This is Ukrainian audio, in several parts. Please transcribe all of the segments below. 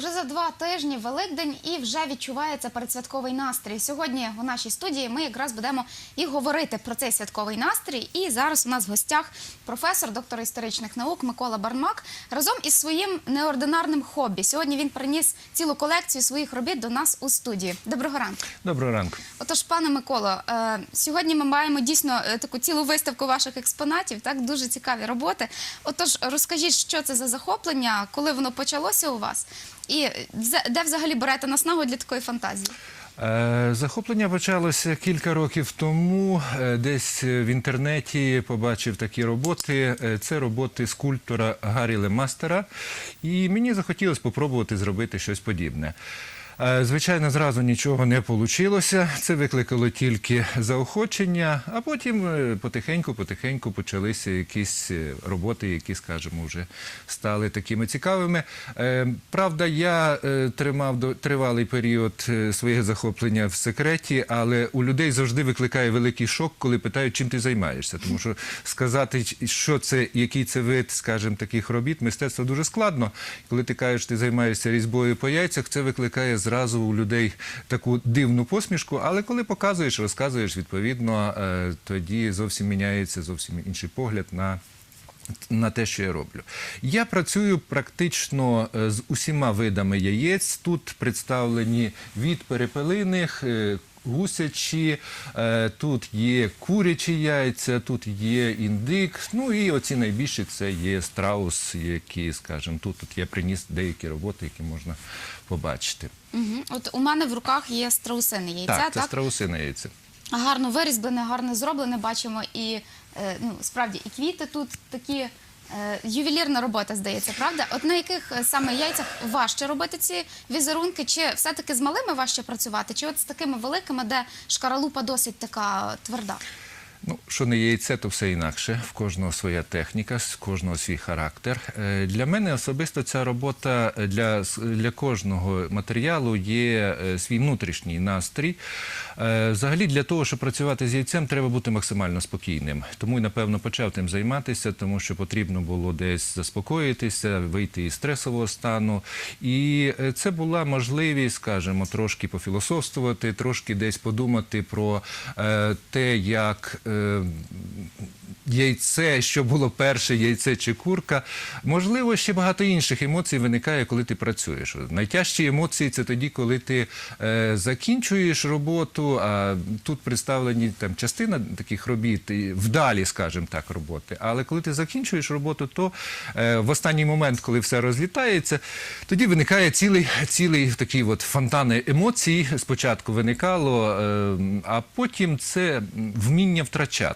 Уже за два тижні Великдень і вже відчувається передсвятковий настрій. Сьогодні у нашій студії ми якраз будемо і говорити про цей святковий настрій. І зараз у нас в гостях професор, доктор історичних наук Микола Бармак разом із своїм неординарним хобі. Сьогодні він приніс цілу колекцію своїх робіт до нас у студії. Доброго ранку. Доброго ранку. Отож, пане Миколо, е, сьогодні ми маємо дійсно е, таку цілу виставку ваших експонатів, так дуже цікаві роботи. Отож, розкажіть, що це за захоплення, коли воно почалося у вас, і е, де взагалі берете наснагу для такої фантазії? Е, Захоплення почалося кілька років тому. Е, Десь в інтернеті побачив такі роботи. Це роботи скульптора Гаррі Лемастера. І мені захотілося спробувати зробити щось подібне. Е, Звичайно, зразу нічого не вийшло. Це викликало тільки заохочення, а потім потихеньку-потихеньку почалися якісь е, роботи, які, скажімо, вже стали такими цікавими. Е, Правда, я тримав тривалий період своє захоплення в секреті, але у людей завжди викликає великий шок, коли питають, чим ти займаєшся. Тому що сказати, що це, який це вид, скажімо, таких робіт, мистецтва дуже складно. Коли ти кажеш, ти займаєшся різьбою по яйцях, це викликає зразу у людей таку дивну посмішку. Але коли показуєш, розказуєш, відповідно, е, тоді зовсім міняється зовсім інший погляд на на те, що я роблю. Я працюю практично е, з усіма видами яєць. Тут представлені від перепелиних. Гусячі, е, тут є курячі яйця, тут є індик. Ну і оці найбільші це є страус, які, скажімо, тут, тут я приніс деякі роботи, які можна побачити. Угу. От у мене в руках є страусине яйця, так, так? це страусине яйце. гарно вирізблене, гарно зроблене. Бачимо і е, ну справді і квіти тут такі. Е, Ювелірна робота, здається, правда? От на яких е, саме яйцях важче робити ці візерунки? Чи все-таки з малими важче працювати? Чи от з такими великими, де шкаралупа досить така тверда? Ну, що не яйце, то все інакше. В кожного своя техніка, з кожного свій характер. Е, Для мене особисто ця робота е, для, для кожного матеріалу є е, свій внутрішній настрій. Взагалі, для того, щоб працювати з яйцем, треба бути максимально спокійним. Тому і, напевно, почав тим займатися, тому що потрібно було десь заспокоїтися, вийти із стресового стану. І це була можливість, скажімо, трошки пофілософствувати, трошки десь подумати про те, як. Яйце, що було перше, яйце чи курка. Можливо, ще багато інших емоцій виникає, коли ти працюєш. Найтяжчі емоції це тоді, коли ти е, закінчуєш роботу. А тут представлені там частина таких робіт, вдалі, скажімо так, роботи. Але коли ти закінчуєш роботу, то е, в останній момент, коли все розлітається, тоді виникає цілий, цілий такий от фонтан емоцій. Спочатку виникало, е, а потім це вміння втрачати.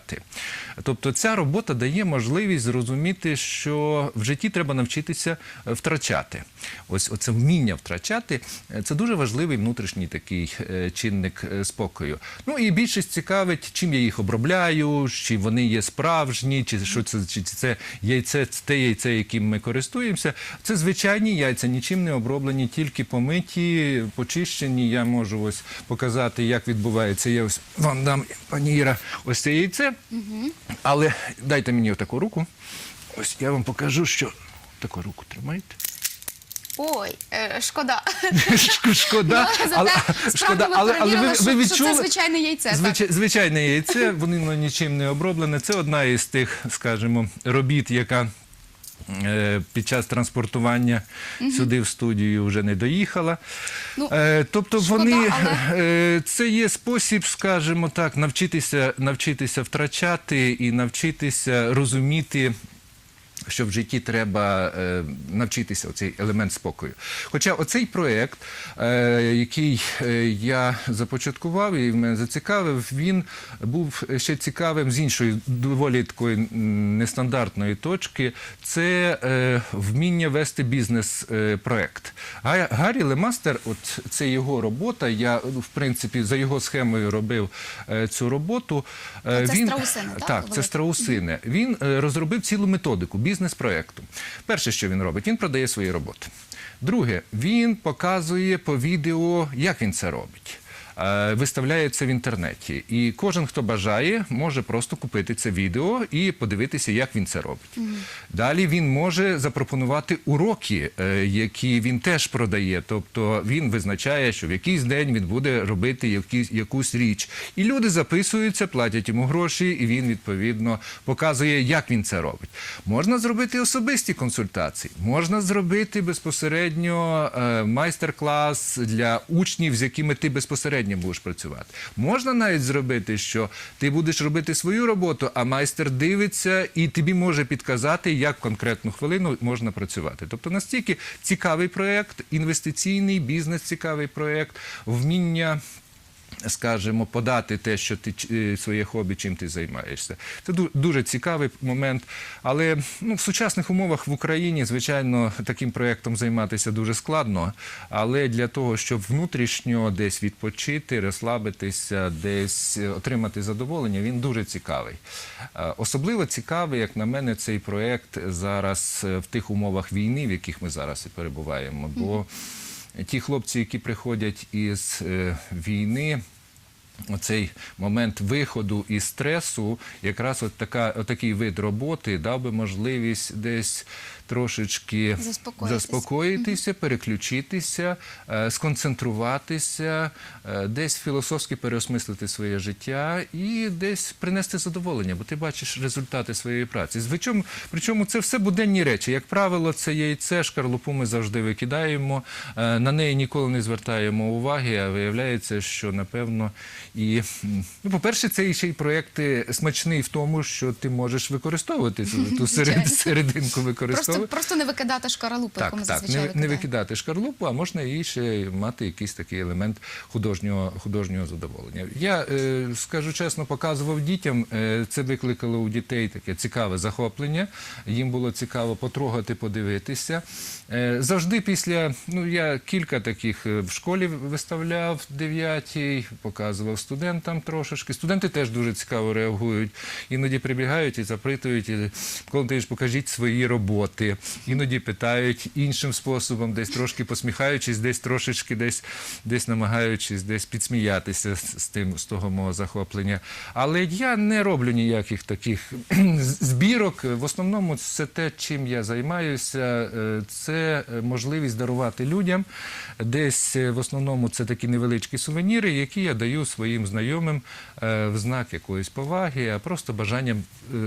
Тобто ця робота дає можливість зрозуміти, що в житті треба навчитися е, втрачати. Ось оце вміння втрачати е, це дуже важливий внутрішній такий е, чинник спокою. Ну і більшість цікавить, чим я їх обробляю, чи вони є справжні, чи що це, чи це яйце, це те яйце, яким ми користуємося. Це звичайні яйця, нічим не оброблені, тільки помиті, почищені. Я можу ось показати, як відбувається. Я ось вам дам пані Іра, ось це яйце. Але дайте мені отаку руку. Ось я вам покажу, що таку руку тримайте. Ой, е, шкода. Шкода, Ну, зате але, справді шкода, ми але, але перевірили, ви, що- що відчули? це звичайне яйце, так. Звичай- звичайне яйце, воно нічим не оброблене. Це одна із тих, скажімо, робіт, яка під час транспортування сюди в студію вже не доїхала. Ну, Е, тобто шкода, вони але- е, це є спосіб, скажімо так, навчитися, навчитися втрачати і навчитися розуміти. Що в житті треба е, навчитися оцей елемент спокою. Хоча оцей проєкт, е, який е, я започаткував і мене зацікавив, він був ще цікавим з іншої доволі такої нестандартної точки. Це вміння вести бізнес-проект. Гаррі Лемастер, от це його робота. Я в принципі за його схемою робив цю роботу. Це страусини, так, Так, це страусини. Він розробив цілу методику бізнес-проекту. Перше, що він робить, він продає свої роботи. Друге, він показує по відео, як він це робить. Е, виставляється в інтернеті. І кожен, хто бажає, може просто купити це відео і подивитися, як він це робить. Далі він може запропонувати уроки, е, які він теж продає. Тобто він визначає, що в якийсь день він буде робити якісь, якусь річ. І люди записуються, платять йому гроші, і він відповідно показує, як він це робить. Можна зробити особисті консультації, можна зробити безпосередньо е, майстер-клас для учнів, з якими ти безпосередньо будеш працювати. Можна навіть зробити, що ти будеш робити свою роботу, а майстер дивиться і тобі може підказати, як конкретну хвилину можна працювати. Тобто настільки цікавий проєкт, інвестиційний бізнес, цікавий проєкт, вміння скажімо, подати те, що ти е, своє хобі, чим ти займаєшся. Це дуже цікавий момент. Але ну, в сучасних умовах в Україні, звичайно, таким проєктом займатися дуже складно. Але для того, щоб внутрішньо десь відпочити, розслабитися, десь е, отримати задоволення, він дуже цікавий. Особливо цікавий, як на мене, цей проєкт зараз е, в тих умовах війни, в яких ми зараз і перебуваємо. Бо ті хлопці, які приходять із е, війни. Оцей момент виходу із стресу, якраз от така, отакий вид роботи дав би можливість десь трошечки Заспокоїтися. переключитися, е, сконцентруватися, е, десь філософськи переосмислити своє життя і десь принести задоволення, бо ти бачиш результати своєї праці. Звичайно, причому це все буденні речі. Як правило, це яйце, шкарлупу ми завжди викидаємо, е, на неї ніколи не звертаємо уваги, а виявляється, що напевно і ну, по-перше, цей ще й проєкт е, смачний в тому, що ти можеш використовувати ту серед, серединку використовувати. Просто, просто не викидати шкаралупу, Так, ми так, зазвичай не, не викидати шкарлупу, а можна і ще мати якийсь такий елемент художнього, художнього задоволення. Я е, скажу чесно, показував дітям. Е, це викликало у дітей таке цікаве захоплення. Їм було цікаво потрогати, подивитися. Е, завжди після, ну я кілька таких е, в школі виставляв 9 показував студентам трошечки. Студенти теж дуже цікаво реагують. Іноді прибігають і запитують, і, коли ти ж покажіть свої роботи. Іноді питають іншим способом, десь трошки посміхаючись, десь трошечки десь, десь намагаючись десь підсміятися з, тим з того мого захоплення. Але я не роблю ніяких таких збірок. В основному це те, чим я займаюся. Е, Це можливість дарувати людям. Десь е, в основному це такі невеличкі сувеніри, які я даю своїм знайомим е, в знак якоїсь поваги, а просто бажанням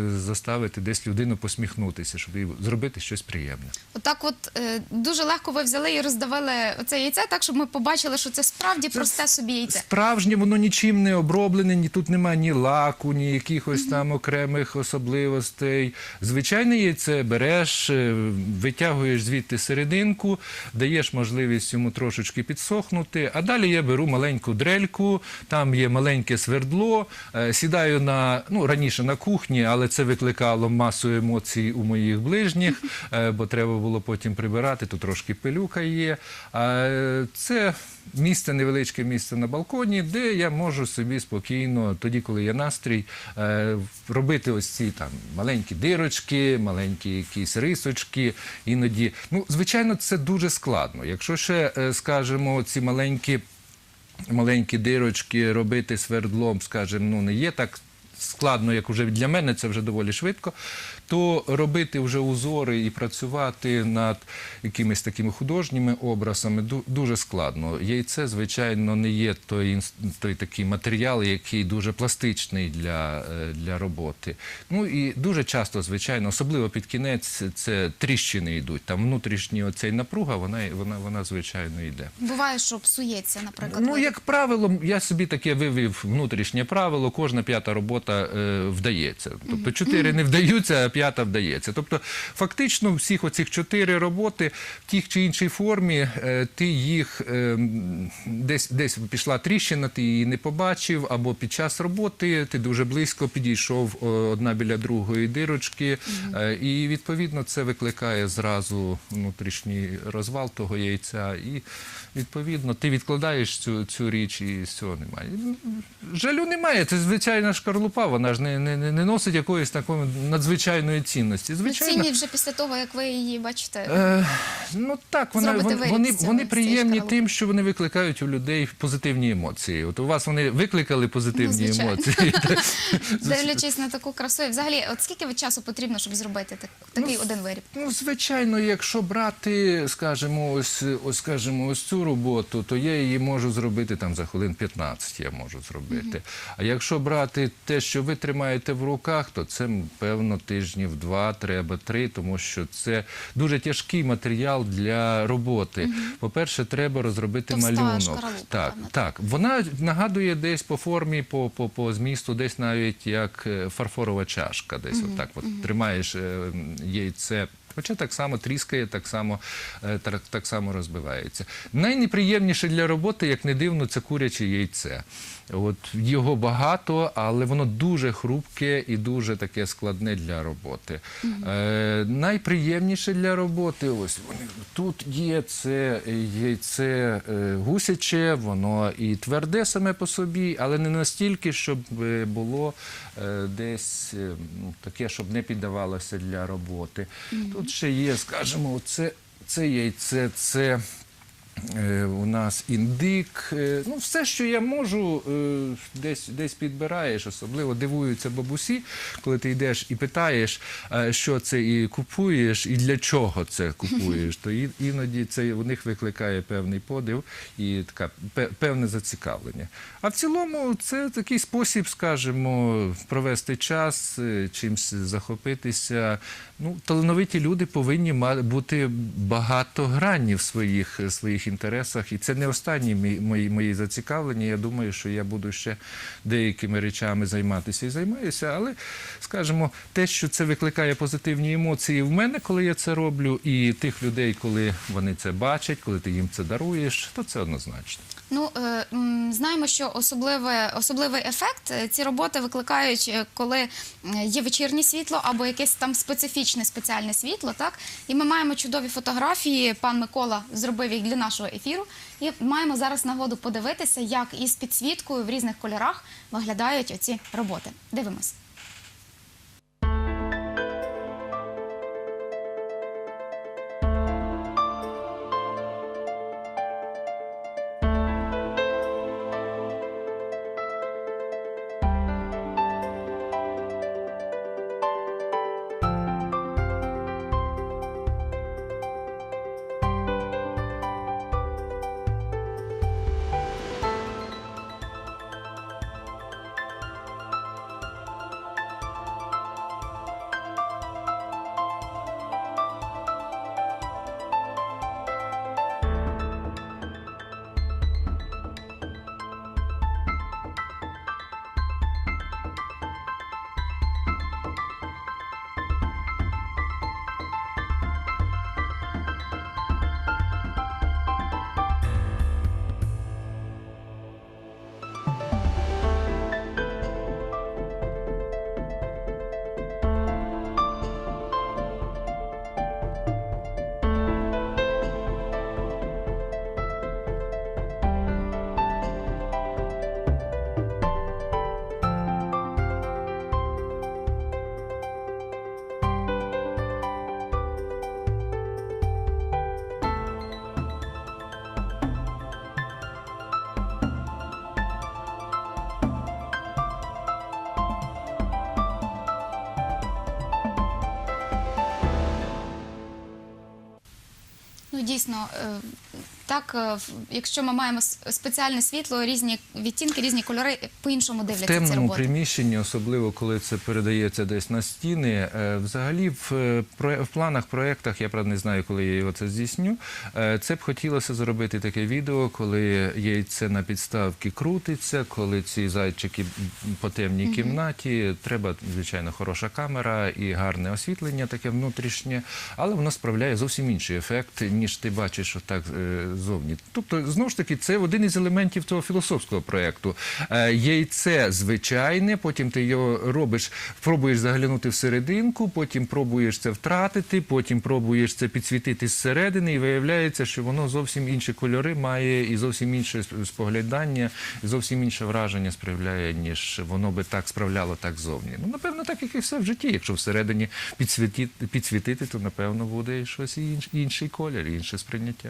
заставити десь людину посміхнутися, щоб зробити приємне. Отак, от е, дуже легко ви взяли і роздавили оце яйце, так щоб ми побачили, що це справді просте собі яйце. Справжнє воно нічим не оброблене, ні тут немає ні лаку, ні якихось там окремих особливостей. Звичайне яйце береш, е, витягуєш звідти серединку, даєш можливість йому трошечки підсохнути. А далі я беру маленьку дрельку, там є маленьке свердло, е, сідаю на ну раніше на кухні, але це викликало масу емоцій у моїх ближніх, бо треба було потім прибирати. Тут трошки пилюка є. Е, це місце, невеличке місце на балконі, де я можу собі спокійно, тоді, коли є настрій, е, робити ось ці там маленькі дирочки, маленькі якісь рисочки. Іноді, ну, звичайно, це дуже складно. Якщо ще, е, скажімо, ці маленькі маленькі дирочки робити свердлом, скажімо, ну не є так складно, як уже для мене, це вже доволі швидко, то робити вже узори і працювати над якимись такими художніми образами дуже складно. Яйце, звичайно, не є той, той такий матеріал, який дуже пластичний для, е, для роботи. Ну і дуже часто, звичайно, особливо під кінець, це тріщини йдуть. Там внутрішня оцей напруга, вона, вона, вона звичайно йде. Буває, що псується, наприклад. Ну, як правило, я собі таке вивів внутрішнє правило, кожна п'ята робота е, вдається. Тобто чотири не вдаються, а п'ята вдається. Тобто, фактично, всіх оцих чотири роботи в тій чи іншій формі е, ти їх е, десь, десь пішла тріщина, ти її не побачив, або під час роботи ти дуже близько підійшов одна біля другої дирочки, е, і відповідно це викликає зразу внутрішній розвал того яйця. І відповідно ти відкладаєш цю, цю річ і з цього немає. Жалю немає. Це звичайна шкарлупа, вона ж не не носить якоїсь такої надзвичайної надзвичайної цінності. Звичайно, Цінні вже після того, як ви її бачите. Е, ну так, вони, вони, вони, вони приємні тим, що вони викликають у людей позитивні емоції. От у вас вони викликали позитивні Ну, емоції. Дивлячись на таку красу, і взагалі, от скільки ви часу потрібно, щоб зробити так, такий один виріб? Ну, звичайно, якщо брати, скажімо, ось, ось, скажімо, ось цю роботу, то я її можу зробити там за хвилин 15 я можу зробити. А якщо брати те, що ви тримаєте в руках, то це, певно, тижнів два, треба три, тому що це дуже тяжкий матеріал для роботи. По-перше, треба розробити Товста малюнок. Так, так. Вона нагадує десь по формі, по, по, по змісту, десь навіть як е, фарфорова чашка. Десь отак от тримаєш е, яйце. Хоча так само тріскає, так само, е, так, так само розбивається. Найнеприємніше для роботи, як не дивно, це куряче яйце. От його багато, але воно дуже хрупке і дуже таке складне для роботи. Е, найприємніше для роботи, ось вони тут є це яйце е, гусяче, воно і тверде саме по собі, але не настільки, щоб е, було десь е, ну, таке, щоб не піддавалося для роботи. Тут ще є, скажімо, це, це яйце, це. Е, У нас індик, е, ну все, що я можу, е, десь, десь підбираєш. Особливо дивуються бабусі, коли ти йдеш і питаєш, що це і купуєш, і для чого це купуєш. То іноді це у них викликає певний подив і така певне зацікавлення. А в цілому це такий спосіб, скажімо, провести час, чимось захопитися. Ну, талановиті люди повинні бути багатогранні в своїх, е, інтересах. І це не останні мої, мої зацікавлення. Я думаю, що я буду ще деякими речами займатися і займаюся. Але, скажімо, те, що це викликає позитивні емоції в мене, коли я це роблю, і тих людей, коли вони це бачать, коли ти їм це даруєш, то це однозначно. Ну е, знаємо, що особливе, особливий ефект е, ці роботи викликають, е, коли є вечірнє світло або якесь там специфічне спеціальне світло. Так і ми маємо чудові фотографії. Пан Микола зробив їх для нашого ефіру. І маємо зараз нагоду подивитися, як із підсвіткою в різних кольорах виглядають оці роботи. Дивимось. Дійсно, е, так, е, якщо ми маємо спеціальне світло, різні відтінки, різні кольори по-іншому В дивляться ці темному роботи. приміщенні, особливо коли це передається десь на стіни. е, Взагалі, в, е, в планах, проєктах, я правда не знаю, коли я його це здійсню. Це б хотілося зробити таке відео, коли яйце на підставці крутиться, коли ці зайчики по темній кімнаті. Треба, звичайно, хороша камера і гарне освітлення, таке внутрішнє, але воно справляє зовсім інший ефект, ніж ти бачиш отак е, зовні. Тобто, знову ж таки, це один із елементів того філософського проєкту. Е, Яйце звичайне, потім ти його робиш, пробуєш заглянути всерединку, потім пробуєш це втратити, потім пробуєш це підсвітити зсередини, і виявляється, що воно зовсім інші кольори має і зовсім інше споглядання, і зовсім інше враження справляє, ніж воно би так справляло так зовні. Ну, напевно, так як і все в житті. Якщо всередині підсвітити, підсвітити то напевно буде щось інш- інший колір, інше сприйняття.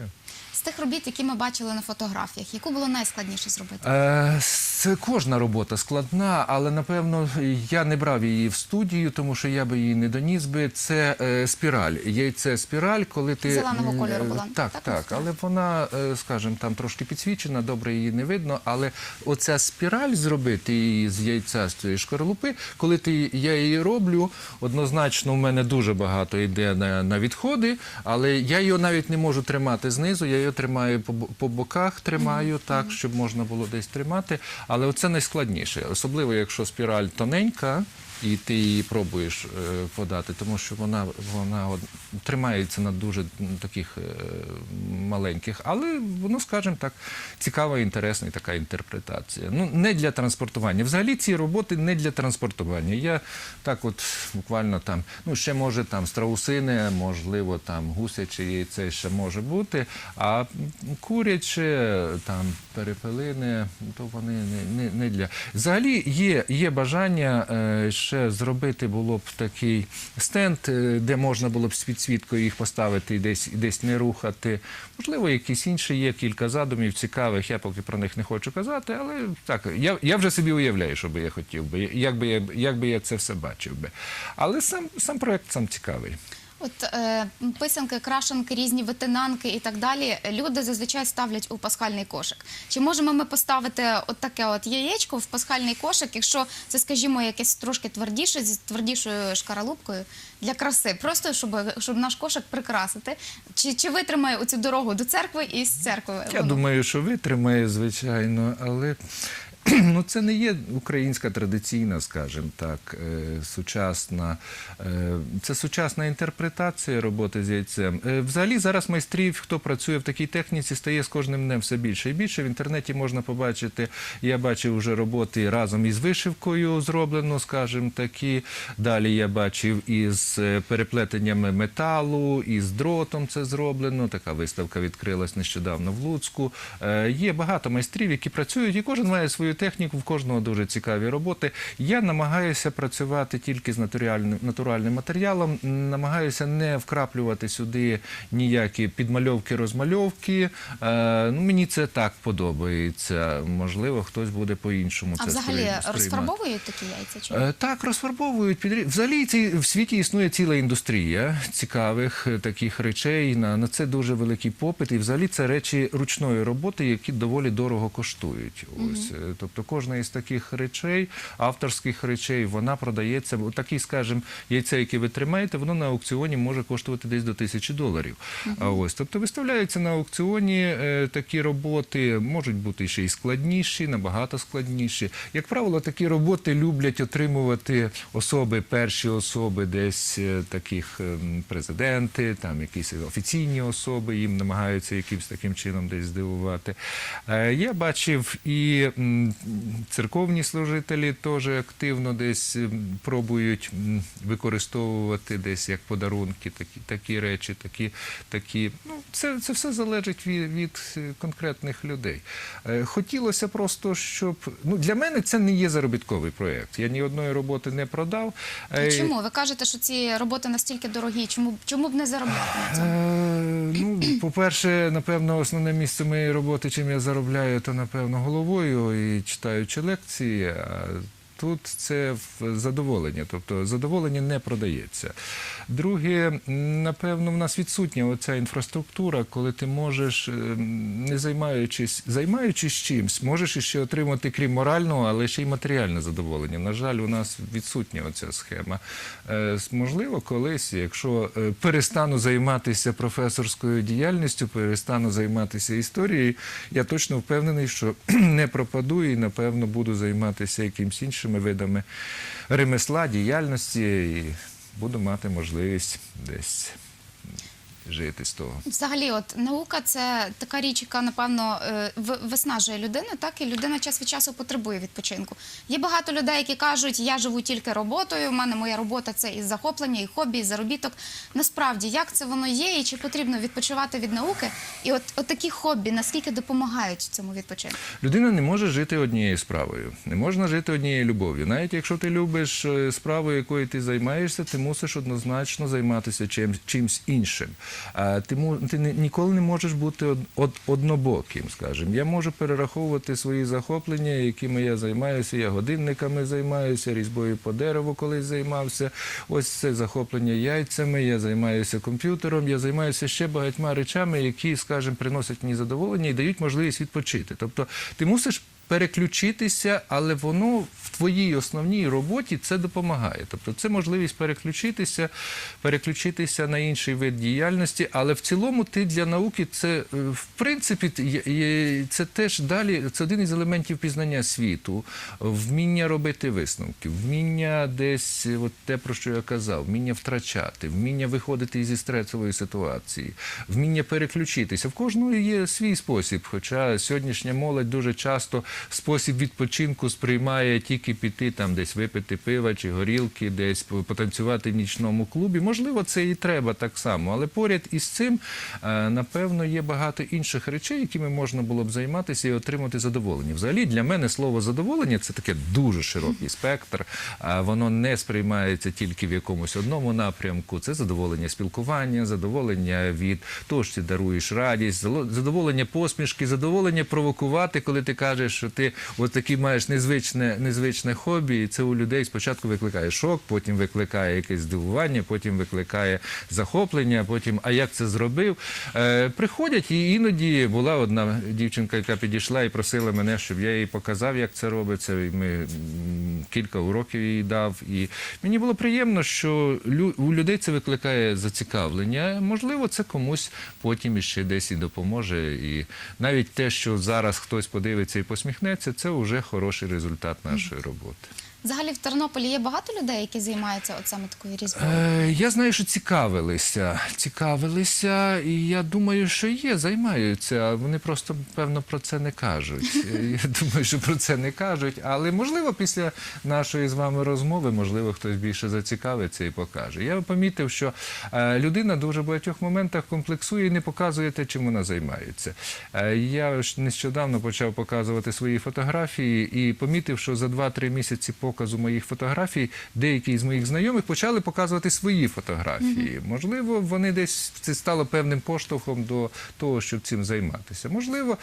Тих робіт, які ми бачили на фотографіях, яку було найскладніше зробити? Е, Це кожна робота складна, але напевно я не брав її в студію, тому що я би її не доніс би. Це е, спіраль. Яйце спіраль, коли ти Зеленого кольору е, була. Так, Так, так, але вона, скажімо, там трошки підсвічена, добре її не видно. Але оця спіраль зробити її з яйця з цієї шкарлупи, коли ти я її роблю, однозначно в мене дуже багато йде на, на відходи, але я його навіть не можу тримати знизу. Я його тримаю по, по боках, тримаю так, щоб можна було десь тримати. Але оце найскладніше, особливо якщо спіраль тоненька. І ти її пробуєш е, подати, тому що вона, вона тримається на дуже таких е, маленьких, але воно, скажімо так, цікава, інтересна і така інтерпретація. Ну, не для транспортування. Взагалі ці роботи не для транспортування. Я так от буквально там, ну ще може там страусине, можливо, там гусяче яйце ще може бути, а куряче, там перепелине, то вони не, не, не для. Взагалі є, є бажання е, ще зробити було б такий стенд, е, де можна було б з підсвіткою їх поставити і десь, і десь не рухати. Можливо, якісь інші є кілька задумів цікавих. Я поки про них не хочу казати, але так, я, я вже собі уявляю, що би я хотів би, як би я, як би я це все бачив би. Але сам, сам проект сам цікавий. От е, писанки, крашенки, різні витинанки і так далі. Люди зазвичай ставлять у пасхальний кошик. Чи можемо ми поставити от таке от яєчко в пасхальний кошик, якщо це, скажімо, якесь трошки твердіше з твердішою шкаралупкою для краси, просто щоб, щоб наш кошик прикрасити? Чи, чи витримає оцю дорогу до церкви і з церкви? Я думаю, що витримає, звичайно, але ну, це не є українська традиційна, скажімо так, е, сучасна. е, Це сучасна інтерпретація роботи з яйцем. Е, Взагалі зараз майстрів, хто працює в такій техніці, стає з кожним днем все більше і більше. В інтернеті можна побачити. Я бачив вже роботи разом із вишивкою зроблено, скажімо такі. Далі я бачив із переплетеннями металу, із дротом це зроблено. Така виставка відкрилась нещодавно в Луцьку. Є багато майстрів, які працюють, і кожен має свою техніку, в кожного дуже цікаві роботи. Я намагаюся працювати тільки з натуральним, натуральним матеріалом, намагаюся не вкраплювати сюди ніякі підмальовки, розмальовки. Е, ну, мені це так подобається. Можливо, хтось буде по-іншому А це взагалі розфарбовують такі яйця? Чи? Е, Так, розфарбовують підрі... Взагалі ці, в світі існує ціла індустрія цікавих е, таких речей. На, на це дуже великий попит. І взагалі це речі ручної роботи, які доволі дорого коштують. Ось. Е, Тобто кожна із таких речей, авторських речей, вона продається. Такий, скажімо, яйце, яке ви тримаєте, воно на аукціоні може коштувати десь до тисячі доларів. Ось, тобто виставляються на аукціоні е, такі роботи, можуть бути ще й складніші, набагато складніші. Як правило, такі роботи люблять отримувати особи, перші особи, десь е, таких ем, президенти, там якісь офіційні особи, їм намагаються якимось таким чином десь здивувати. Е, Я бачив і церковні служителі теж активно десь пробують використовувати десь як подарунки такі, такі речі, такі, такі. Ну, це, це все залежить від, від е, конкретних людей. Е, Хотілося просто, щоб ну для мене це не є заробітковий проєкт. Я ні одної роботи не продав. А Е, чому? Ви кажете, що ці роботи настільки дорогі. Чому, чому б не заробляти на цьому? Ну, по-перше, напевно, основне місце моєї роботи, чим я заробляю, то напевно головою і читаючи лекції. Тут це задоволення, тобто задоволення не продається. Друге, напевно, в нас відсутня оця інфраструктура, коли ти можеш, е, не займаючись, займаючись чимсь, можеш іще отримати, крім морального, але ще й матеріальне задоволення. На жаль, у нас відсутня оця схема. Е, Можливо, колись, якщо е, перестану займатися професорською діяльністю, перестану займатися історією, я точно впевнений, що не пропаду і, напевно, буду займатися якимось іншими видами ремесла, діяльності і буду мати можливість десь жити з того. Взагалі, от наука це така річ, яка напевно е, виснажує людину, так і людина час від часу потребує відпочинку. Є багато людей, які кажуть, я живу тільки роботою. У мене моя робота це і захоплення, і хобі, і заробіток. Насправді, як це воно є, і чи потрібно відпочивати від науки? І от, от такі хобі наскільки допомагають цьому відпочинку? Людина не може жити однією справою, не можна жити однією любов'ю. Навіть якщо ти любиш е, справу, якою ти займаєшся, ти мусиш однозначно займатися чим, чимсь іншим. Ти, ти ніколи не можеш бути од, од- однобоким, скажімо. Я можу перераховувати свої захоплення, якими я займаюся. Я годинниками займаюся, різьбою по дереву колись займався. Ось це захоплення яйцями. Я займаюся комп'ютером, я займаюся ще багатьма речами, які, скажімо, приносять мені задоволення і дають можливість відпочити. Тобто ти мусиш переключитися, але воно в твоїй основній роботі це допомагає. Тобто це можливість переключитися, переключитися на інший вид діяльності, але в цілому ти для науки це е, в принципі це теж далі. Це один із елементів пізнання світу, вміння робити висновки, вміння десь, от те про що я казав, вміння втрачати, вміння виходити зі стресової ситуації, вміння переключитися. В кожного є свій спосіб. Хоча сьогоднішня молодь дуже часто спосіб відпочинку сприймає тільки піти там десь випити пива чи горілки, десь потанцювати в нічному клубі. Можливо, це і треба так само. Але поряд із цим, е, напевно, є багато інших речей, якими можна було б займатися і отримати задоволення. Взагалі, для мене слово задоволення це таке дуже широкий спектр. а Воно не сприймається тільки в якомусь одному напрямку. Це задоволення спілкування, задоволення від того, що ти даруєш радість, задоволення посмішки, задоволення провокувати, коли ти кажеш, що ти от такі маєш незвичне, незвичне хобі, і це у людей спочатку викликає шок, потім викликає якесь здивування, потім викликає захоплення, потім а як це зробив. Е, приходять, і іноді була одна дівчинка, яка підійшла і просила мене, щоб я їй показав, як це робиться. І ми кілька уроків їй дав. І мені було приємно, що у людей це викликає зацікавлення. Можливо, це комусь потім іще десь і допоможе. І навіть те, що зараз хтось подивиться і посміхнеться, це вже хороший результат нашої роботи. Взагалі в Тернополі є багато людей, які займаються от саме такою різьбою. Е, я знаю, що цікавилися. Цікавилися, і я думаю, що є, займаються. Вони просто, певно, про це не кажуть. Я думаю, що про це не кажуть. Але можливо, після нашої з вами розмови, можливо, хтось більше зацікавиться і покаже. Я помітив, що е, людина дуже в багатьох моментах комплексує і не показує те, чим вона займається. Е, Я нещодавно почав показувати свої фотографії і помітив, що за 2-3 місяці показу моїх фотографій деякі з моїх знайомих почали показувати свої фотографії. Можливо, вони десь це стало певним поштовхом до того, щоб цим займатися. Можливо.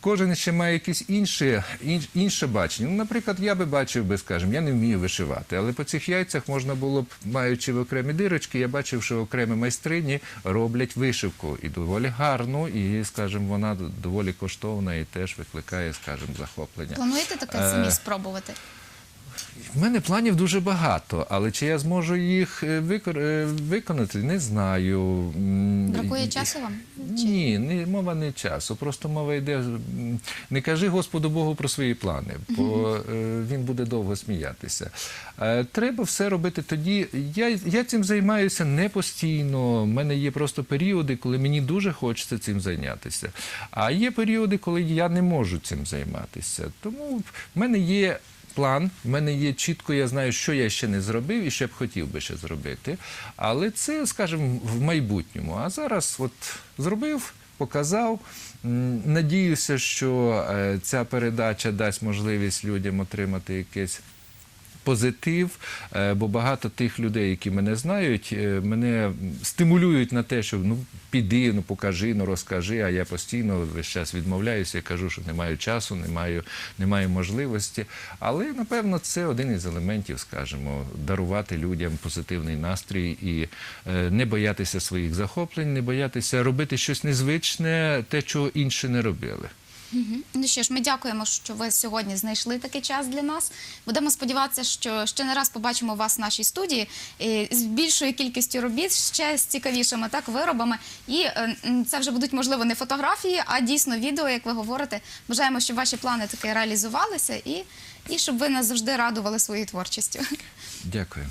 Кожен ще має якесь інше, інш- інше бачення. Ну, наприклад, я би бачив би, скажімо, я не вмію вишивати, але по цих яйцях можна було б, маючи в окремі дирочки, я бачив, що окремі майстрині роблять вишивку і доволі гарну, і, скажімо, вона доволі коштовна і теж викликає, скажімо, захоплення. Плануєте таке Е, самі спробувати? В мене планів дуже багато, але чи я зможу їх е, викор- е, виконати, не знаю. Бракує часу вам? Ні, не, мова не часу. Просто мова йде. Не кажи Господу Богу про свої плани, бо е, він буде довго сміятися. Треба все робити тоді. Я, я цим займаюся не постійно. У мене є просто періоди, коли мені дуже хочеться цим зайнятися. А є періоди, коли я не можу цим займатися. Тому в мене є. План, в мене є чітко, я знаю, що я ще не зробив і що б хотів би ще зробити. Але це, скажімо, в майбутньому. А зараз от зробив, показав. Надіюся, що е, ця передача дасть можливість людям отримати якесь. Позитив, е, бо багато тих людей, які мене знають, е, мене стимулюють на те, що ну піди, ну покажи, ну розкажи. А я постійно весь час відмовляюся, я кажу, що не маю часу, не маю, не маю можливості. Але напевно це один із елементів, скажімо, дарувати людям позитивний настрій і е, не боятися своїх захоплень, не боятися робити щось незвичне, те, чого інші не робили. Ну що ж, ми дякуємо, що ви сьогодні знайшли такий час для нас. Будемо сподіватися, що ще не раз побачимо вас в нашій студії з більшою кількістю робіт, ще з цікавішими так виробами. І е, це вже будуть можливо не фотографії, а дійсно відео, як ви говорите. Бажаємо, щоб ваші плани таки реалізувалися і, і щоб ви нас завжди радували своєю творчістю. Дякую.